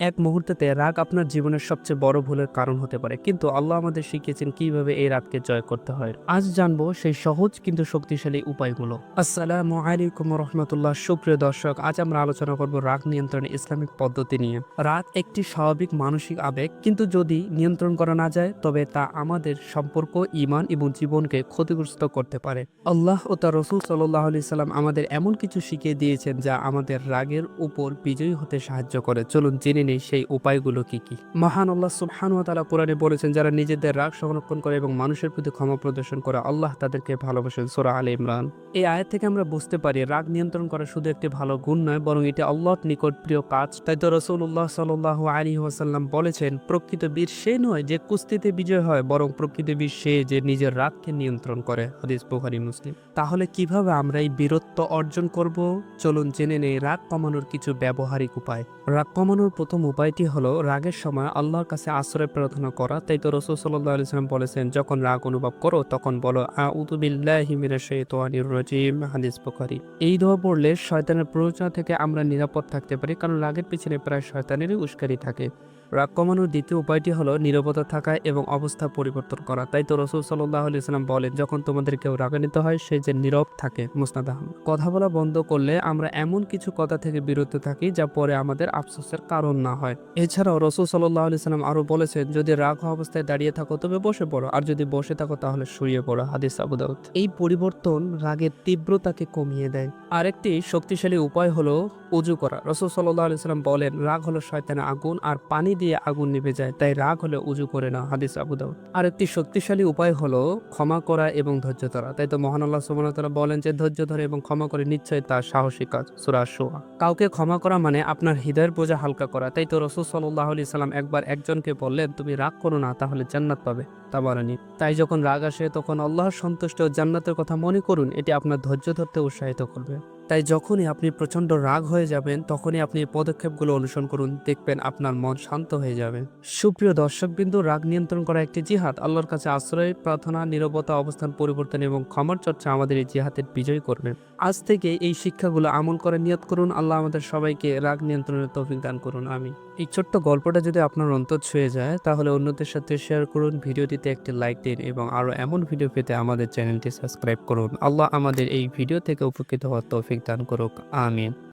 এক মুহূর্তেতে রাগ আপনার জীবনের সবচেয়ে বড় ভুলের কারণ হতে পারে। কিন্তু আল্লাহ আমাদের শিখিয়েছেন কীভাবে এই রাগকে জয় করতে হয়। আজ জানব সেই সহজ কিন্তু শক্তিশালী উপায়গুলো। আসসালামু আলাইকুম রহমতুল্লাহ সুপ্রিয় দর্শক, আজ আমরা আলোচনা করব রাগ নিয়ন্ত্রণে ইসলামিক পদ্ধতি নিয়ে। রাগ একটি স্বাভাবিক মানসিক আবেগ, কিন্তু যদি নিয়ন্ত্রণ করা না যায়, তবে তা আমাদের সম্পর্ক ইমান এবং জীবনকে ক্ষতিগ্রস্ত করতে পারে। আল্লাহ ও তার রসুল সাল্লাহ আলি সাল্লাম আমাদের এমন কিছু শিখিয়ে দিয়েছেন যা আমাদের রাগের উপর বিজয়ী হতে সাহায্য করে। চলুন জেনে নেই সেই উপায়গুলো কি কি? মহান আল্লাহ সুবহান ওয়া তাআলা কোরআনে বলেছেন যারা নিজেদের রাগ সংরক্ষণ করে এবং মানুষের প্রতি ক্ষমা প্রদর্শন করে আল্লাহ তাদেরকে ভালোবাসেন। সূরা আলে ইমরান। এই আয়াত থেকে আমরা বুঝতে পারি রাগ নিয়ন্ত্রণ করা শুধু একটি ভালো গুণ নয় বরং এটি আল্লাহর নিকট প্রিয় কাজ। তাই তো রসুল্লাহ সাল্লাহ আলী ওয়াসাল্লাম বলেছেন প্রকৃত বীর সে নয় যে কুস্তিতে বিজয় হয় বরং প্রকৃত বীর সে যে নিজের রাগকে নিয়ন্ত্রণ করে। হাদিস বুখারী মুসলিম। তাহলে কীভাবে আমরা এই বীরত্ব অর্জন করব? চলুন জেনে নেই রাগ কমানোর কিছু ব্যবহারিক উপায়। রাগ কমানোর প্রথম উপায়টি হলো রাগের সময় আল্লাহর কাছে আশ্রয় প্রার্থনা করা। তাই তো রসুল সাল্লাহ আলিয়াল্লাম বলেছেন, যখন রাগ অনুভব করো, তখন বলো আউদুবিল্লাহি মিনাশ শাইতানির রজিম হাদিস বুখারি। এই দোয়া পড়লে শয়তানের প্ররোচনা থেকে আমরা নিরাপদ থাকতে পারি, কারণ রাগের পিছনে প্রায় শয়তানেরই উস্কারি থাকে। রাগ কমানোর দ্বিতীয় উপায়টি হলো নীরবতা থাকা এবং অবস্থা পরিবর্তন করা। তাই তো রসুল সাল্লাহ আলি সাল্লাম বলেন, যখন তোমাদের কেউ রাগান্বিত হয়, সে যে নীরব থাকে, মুসনাদ আহমদ। কথা বলা বন্ধ করলে আমরা এমন কিছু কথা থেকে বিরত থাকি যা পরে আমাদের আফসোসের কারণ না হয়। এছাড়াও রসুল সাল্লাহ আলি সাল্লাম আরও বলেছেন, যদি রাগ অবস্থায় দাঁড়িয়ে থাকো, তবে বসে পড়ো, আর যদি বসে থাকো, তাহলে শুয়ে পড়ো। হাদিস আবুদাউদ এই পরিবর্তন রাগের তীব্রতাকে কমিয়ে দেয়। আরেকটি শক্তিশালী উপায় হলো উজু করা। রসুল সাল্লাহ আলি সাল্লাম বলেন, রাগ হলো শয়তানের আগুন, আর পানি দিয়ে আগুন নিভে যায়, তাই রাগ হলে উজু করে না হাদিস আবু আবুদাউদ আর একটি শক্তিশালী উপায় হলো ক্ষমা করা এবং ধৈর্য ধরা। তাই তো মহান আল্লাহ সুবহানাহু বলেন যে, ধৈর্য ধরে এবং ক্ষমা করে নিশ্চয়ই তার সাহসী কাজ, সূরা শোয়া কাউকে ক্ষমা করা মানে আপনার হৃদয়ের বোঝা হালকা করা। তাই তো রসুল সাল্লাহ আলি সাল্লাম একবার একজনকে বললেন, তুমি রাগ করো না, তাহলে জান্নাত পাবে। তা তাবারানি তাই যখন রাগ আসে, তখন আল্লাহর সন্তুষ্ট ও জান্নাতের কথা মনে করুন, এটি আপনার ধৈর্য ধরতে উৎসাহিত করবে। তাই যখনই আপনি প্রচণ্ড রাগ হয়ে যাবেন, তখনই আপনি এই পদক্ষেপগুলো অনুসরণ করুন, দেখবেন আপনার মন শান্ত হয়ে যাবে। সুপ্রিয় দর্শকবিন্দু, রাগ নিয়ন্ত্রণ করা একটি জিহাদ, আল্লাহর কাছে আশ্রয়, প্রার্থনা, নিরবতা, অবস্থান, পরিবর্তন এবং ক্ষমার চর্চা আমাদের এই জিহাদের বিজয় করবে। আজ থেকে এই শিক্ষাগুলো আমল করে নিয়ত করুন, আল্লাহ আমাদের সবাইকে রাগ নিয়ন্ত্রণের তৌফিক দান করুন আমি এই ছোট্ট গল্পটা যদি আপনার অন্তর ছুঁয়ে যায়, তাহলে অন্যদের সাথে শেয়ার করুন, ভিডিওটিতে একটি লাইক দিন এবং আরও এমন ভিডিও পেতে আমাদের চ্যানেলটি সাবস্ক্রাইব করুন। আল্লাহ আমাদের এই ভিডিও থেকে উপকৃত হওয়ার তৌফিক দান করুক আমিন।